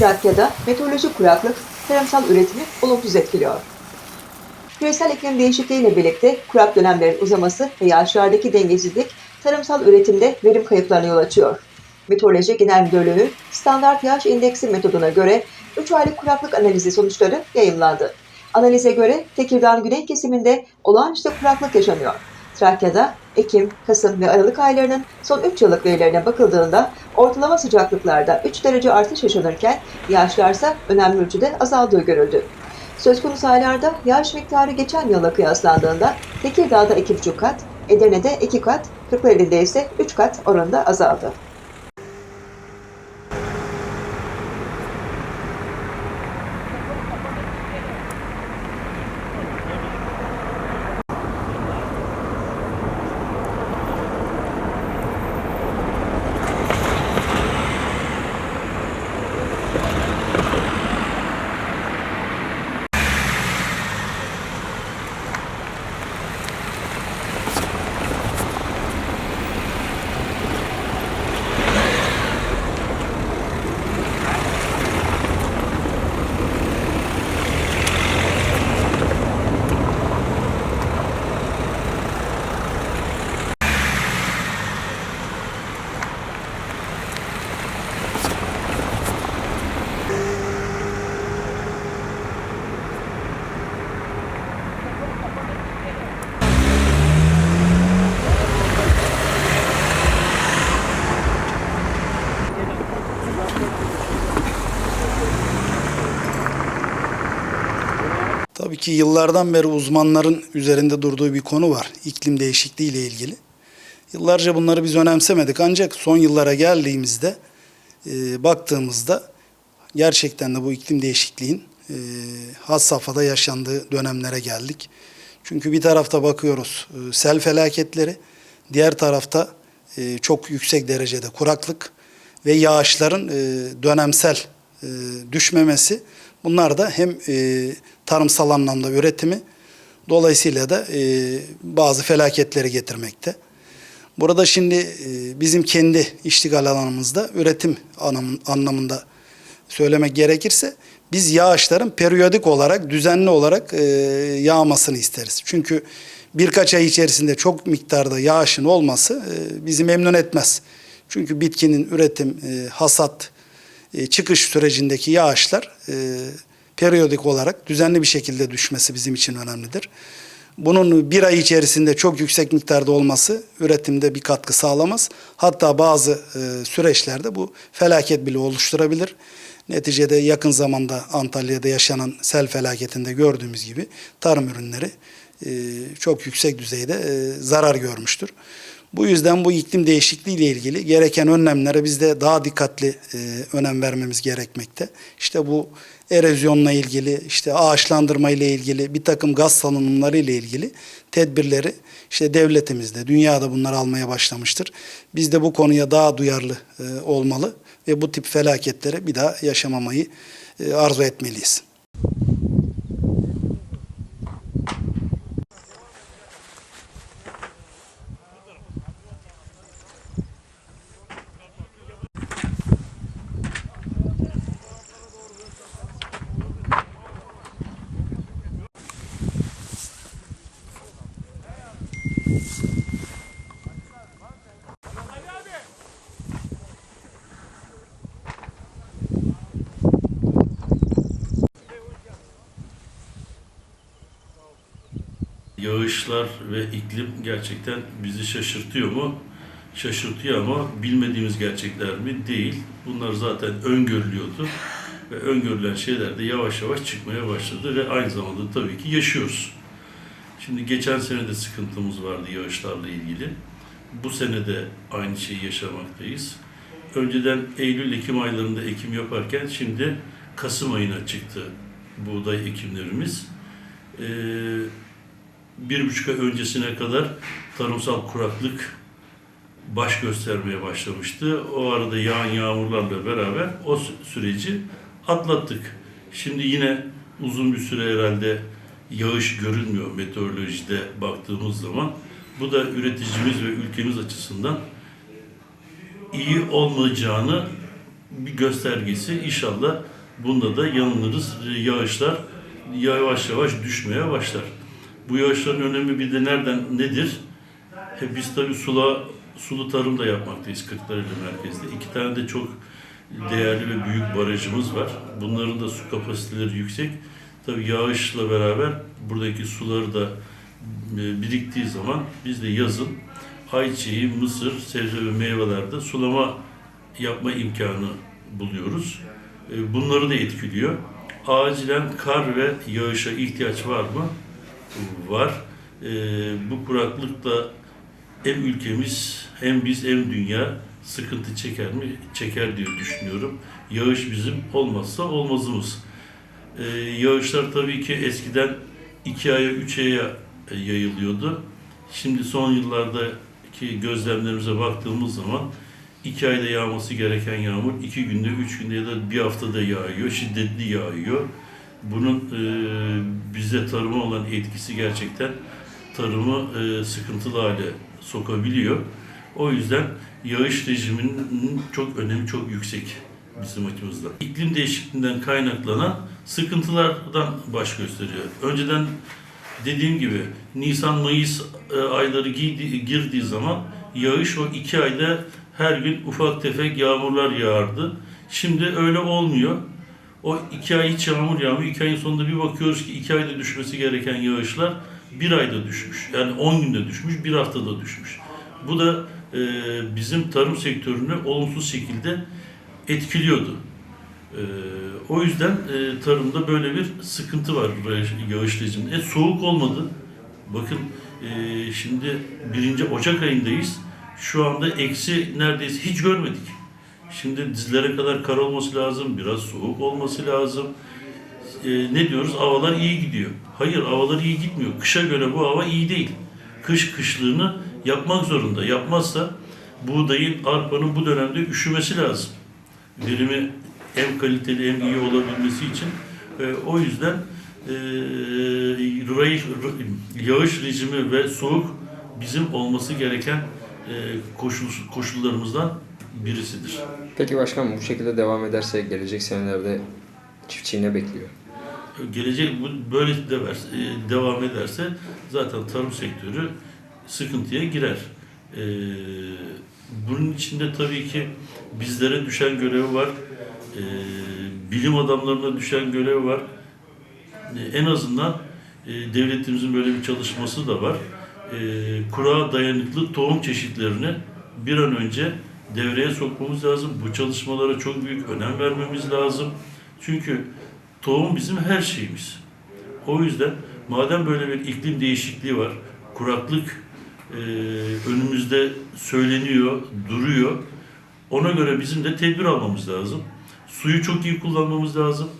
Trakya'da meteorolojik kuraklık tarımsal üretimi olumsuz etkiliyor. Küresel iklim değişikliğiyle birlikte kurak dönemlerin uzaması ve yağışlardaki dengesizlik tarımsal üretimde verim kayıplarına yol açıyor. Meteoroloji Genel Müdürlüğü standart yağış indeksi metoduna göre 3 aylık kuraklık analizi sonuçları yayımlandı. Analize göre Tekirdağ güney kesiminde olağanüstü kuraklık yaşanıyor. Trakya'da Ekim, Kasım ve Aralık aylarının son 3 yıllık verilerine bakıldığında ortalama sıcaklıklarda 3 derece artış yaşanırken yağışlarsa önemli ölçüde azaldığı görüldü. Söz konusu aylarda yağış miktarı geçen yıla kıyaslandığında Tekirdağ'da 2,5 kat, Edirne'de 2 kat, Kırklareli'de ise 3 kat oranında azaldı. Ki yıllardan beri uzmanların üzerinde durduğu bir konu var. iklim değişikliği ile ilgili. Yıllarca bunları biz önemsemedik ancak son yıllara geldiğimizde e, baktığımızda gerçekten de bu iklim değişikliğin e, has safhada yaşandığı dönemlere geldik. Çünkü bir tarafta bakıyoruz e, sel felaketleri, diğer tarafta e, çok yüksek derecede kuraklık ve yağışların e, dönemsel e, düşmemesi. Bunlar da hem e, tarımsal anlamda üretimi dolayısıyla da e, bazı felaketleri getirmekte. Burada şimdi e, bizim kendi iştigal alanımızda üretim anlam- anlamında söylemek gerekirse biz yağışların periyodik olarak düzenli olarak e, yağmasını isteriz. Çünkü birkaç ay içerisinde çok miktarda yağışın olması e, bizi memnun etmez. Çünkü bitkinin üretim, e, hasat, çıkış sürecindeki yağışlar e, periyodik olarak düzenli bir şekilde düşmesi bizim için önemlidir. Bunun bir ay içerisinde çok yüksek miktarda olması üretimde bir katkı sağlamaz. Hatta bazı e, süreçlerde bu felaket bile oluşturabilir. Neticede yakın zamanda Antalya'da yaşanan sel felaketinde gördüğümüz gibi tarım ürünleri e, çok yüksek düzeyde e, zarar görmüştür. Bu yüzden bu iklim değişikliği ile ilgili gereken önlemlere biz de daha dikkatli e, önem vermemiz gerekmekte. İşte bu erozyonla ilgili, işte ağaçlandırma ile ilgili, bir takım gaz salınımları ile ilgili tedbirleri işte devletimizde, dünyada bunları almaya başlamıştır. Biz de bu konuya daha duyarlı e, olmalı ve bu tip felaketleri bir daha yaşamamayı e, arzu etmeliyiz. Yağışlar ve iklim gerçekten bizi şaşırtıyor mu? Şaşırtıyor ama bilmediğimiz gerçekler mi? Değil. Bunlar zaten öngörülüyordu. Ve öngörülen şeyler de yavaş yavaş çıkmaya başladı ve aynı zamanda tabii ki yaşıyoruz. Şimdi geçen sene de sıkıntımız vardı yağışlarla ilgili. Bu sene de aynı şeyi yaşamaktayız. Önceden Eylül-Ekim aylarında ekim yaparken şimdi Kasım ayına çıktı buğday ekimlerimiz. Ee, bir buçuk ay öncesine kadar tarımsal kuraklık baş göstermeye başlamıştı. O arada yağan yağmurlarla beraber o sü- süreci atlattık. Şimdi yine uzun bir süre herhalde yağış görünmüyor meteorolojide baktığımız zaman. Bu da üreticimiz ve ülkemiz açısından iyi olmayacağını bir göstergesi. İnşallah Bunda da yanılırız. Yağışlar yavaş yavaş düşmeye başlar. Bu yağışların önemi bir de nereden nedir? E, biz tabii sula, sulu tarım da yapmaktayız Kırklareli merkezde. İki tane de çok değerli ve büyük barajımız var. Bunların da su kapasiteleri yüksek. Tabii yağışla beraber buradaki suları da e, biriktiği zaman biz de yazın ayçiçeği, mısır, sebze ve meyvelerde sulama yapma imkanı buluyoruz. E, Bunları da etkiliyor. Acilen kar ve yağışa ihtiyaç var mı? Var. E, Bu kuraklıkta hem ülkemiz hem biz hem dünya sıkıntı çeker mi? Çeker diye düşünüyorum. Yağış bizim olmazsa olmazımız. Ee, yağışlar tabii ki eskiden iki aya, üç aya e, yayılıyordu. Şimdi son yıllardaki gözlemlerimize baktığımız zaman iki ayda yağması gereken yağmur iki günde, üç günde ya da bir haftada yağıyor, şiddetli yağıyor. Bunun e, bize tarıma olan etkisi gerçekten tarımı e, sıkıntılı hale sokabiliyor. O yüzden yağış rejiminin çok önemi çok yüksek bizim açımızda. İklim değişikliğinden kaynaklanan sıkıntılardan baş gösteriyor. Önceden dediğim gibi Nisan-Mayıs e, ayları girdiği zaman yağış o iki ayda her gün ufak tefek yağmurlar yağardı. Şimdi öyle olmuyor. O iki ay hiç yağmur yağmıyor. İki ayın sonunda bir bakıyoruz ki iki ayda düşmesi gereken yağışlar bir ayda düşmüş. Yani 10 günde düşmüş, bir haftada düşmüş. Bu da e, bizim tarım sektörünü olumsuz şekilde etkiliyordu. E, o yüzden e, tarımda böyle bir sıkıntı var yağış rejiminde. E, soğuk olmadı. Bakın e, şimdi birinci Ocak ayındayız. Şu anda eksi neredeyse hiç görmedik. Şimdi dizlere kadar kar olması lazım, biraz soğuk olması lazım. E, ne diyoruz? Havalar iyi gidiyor. Hayır, havalar iyi gitmiyor. Kışa göre bu hava iyi değil. Kış kışlığını yapmak zorunda. Yapmazsa buğdayın, arpanın bu dönemde üşümesi lazım. Verimi hem kaliteli hem iyi olabilmesi için. E, o yüzden e, yağış rejimi ve soğuk bizim olması gereken e, koşul, koşullarımızdan birisidir. Peki başkanım bu şekilde devam ederse gelecek senelerde çiftçiyi ne bekliyor? gelecek bu böyle e, devam ederse zaten tarım sektörü sıkıntıya girer. E, bunun içinde tabii ki bizlere düşen görev var. E, bilim adamlarına düşen görev var. En azından devletimizin böyle bir çalışması da var. Kurağa dayanıklı tohum çeşitlerini bir an önce devreye sokmamız lazım. Bu çalışmalara çok büyük önem vermemiz lazım. Çünkü tohum bizim her şeyimiz. O yüzden madem böyle bir iklim değişikliği var, kuraklık e, önümüzde söyleniyor, duruyor. Ona göre bizim de tedbir almamız lazım. Suyu çok iyi kullanmamız lazım.